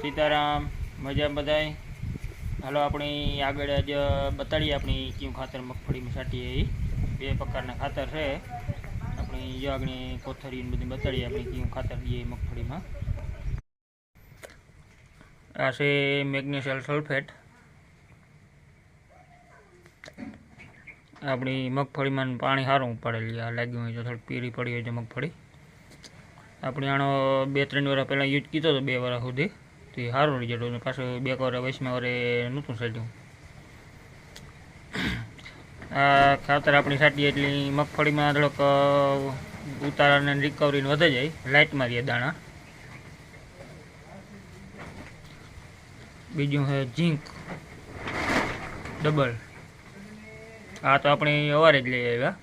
સીતારામ મજા બધાય? હાલો, આપણી આગળ જ બતાડીએ આપણી કયું ખાતર મગફળીમાં સાટીએ એ બે પ્રકારના ખાતર છે. આપણી જો આગળ કોથળી ને બધી બતાડીએ આપણે કયું ખાતર દઈએ મગફળીમાં. આ છે મેગ્નેશિયલ સલ્ફેટ. આપણી મગફળીમાં પાણી સારું પડેલી આ લાગ્યું હોય તો થોડું પીળી પડી હોય છે મગફળી. આપણે આનો બે, ત્રણ વાર પહેલાં યુઝ કીધો હતો બે વાર સુધી. તો એ સારું રિઝલ્ટ હતું. પાછું બે વર્ષ વયસમાં વારે નહોતું સાટ્યું આ ખાતર આપણી સાચી એટલી મગફળીમાં થોડોક ઉતારાને રિકવરીને વધે જાય. લાઇટમાં મારીએ દાણા. બીજું છે ઝીંક ડબલ આ તો આપણે અવારે જ લઈ આવ્યા.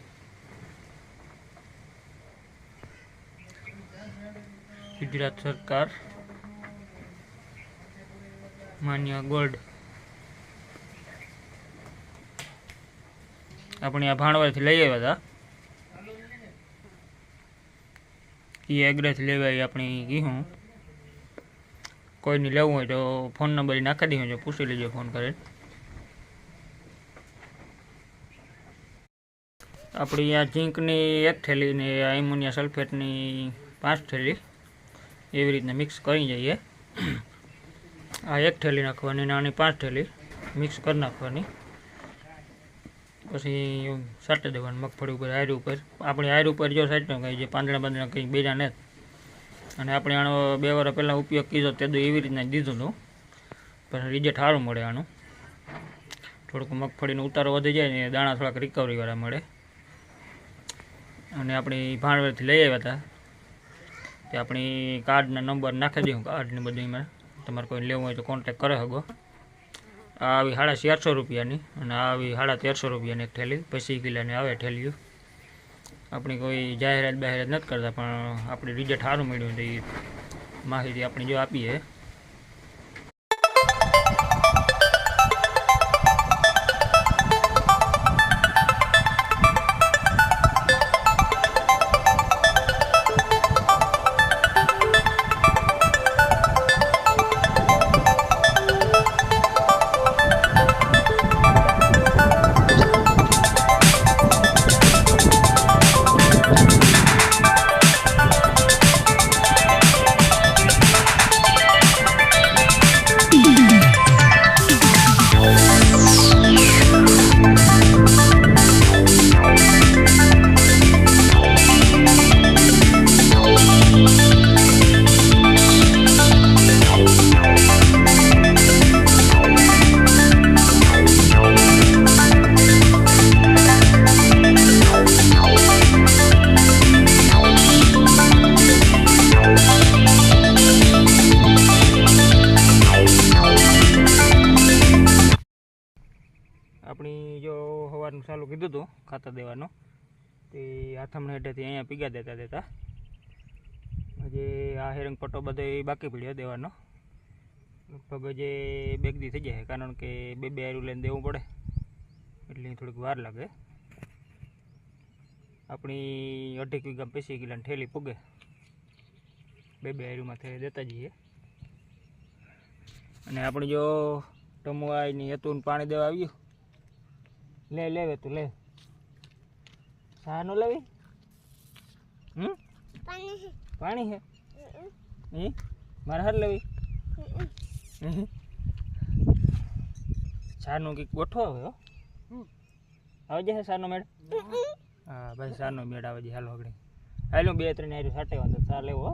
ગુજરાત સરકાર માન્ય ગોલ્ડ. આપણે આ ભાણવાથી લઈ આવ્યા હતા. એ એગ્રેસ લેવાય આપણી ગીહું કોઈને લેવું હોય તો ફોન નંબર નાખી દઈએ જો પૂછી લેજો ફોન કરે. આપણી આ ઝીંકની એક થેલી ને એમોનિયા સલ્ફેટની પાંચ થેલી. એવી રીતના મિક્સ કરી જઈએ. આ એક થેલી નાખવાની અને આની પાંચ થેલી મિક્સ કરી નાખવાની. પછી સાટી દેવાની મગફળી ઉપર, આયર ઉપર. આપણે આયર ઉપર જો સાઈડ કંઈ જે પાંદડા પાંદડા કંઈ બેજા ને. અને આપણે આનો બે વાર પહેલાં ઉપયોગ કીધો તે તો એવી રીતના દીધું હતું પણ રિઝલ્ટ સારું મળે આનું. થોડુંક મગફળીનો ઉતારો વધી જાય ને દાણા થોડાક રિકવરીવાળા મળે. અને આપણી ભાણવેરથી લઈ આવ્યા હતા. તે આપણી કાર્ડના નંબર નાખી દઉં કાર્ડને એમાં. તમારે કોઈ લેવું હોય તો કોન્ટેક કરે શકો આવી સાડા ચારસો રૂપિયાની અને આવી સાડા તેરસો રૂપિયાની એક થેલી પચીસ કિલોની આવે થેલીઓ આપણી કોઈ જાહેરાત બાહેરાત નથી કરતા, પણ આપણે રિઝલ્ટ સારું મળ્યું તો એ માહિતી આપણે જો આપીએ. ચાલુ કીધું હતું ખાતર દેવાનું. તે આથમણ હેઠેથી અહીંયા પીગા દેતા દેતા. હજી આ હેરંગ પટ્ટો બધો બાકી પડ્યો દેવાનો. લગભગ જે બેગદી થઈ જાય, કારણ કે બે બે આયરું લઈને દેવું પડે. એટલે થોડીક વાર લાગે. આપણી અઢી વીઘા પીસી કિલાની ઠેલી પૂગે. બે બે આયરુમાં થઈ દેતા જઈએ. અને આપણે જો ટમુઆની હતું પાણી દેવા આવ્યું લે લેવે તું લે. ચા નો લેવી. હમ? પાણી. હે? હે મારે હાર લેવી. ચાનો કંઈક ગોઠવો હવે હો. આવે છે ચાનો મેળ. હા ભાઈ ચાનો મેળ આવે છે. હાલો આગળ હાલો બે ત્રણ આયરું સાટે વાંધો ચા લેવો હો.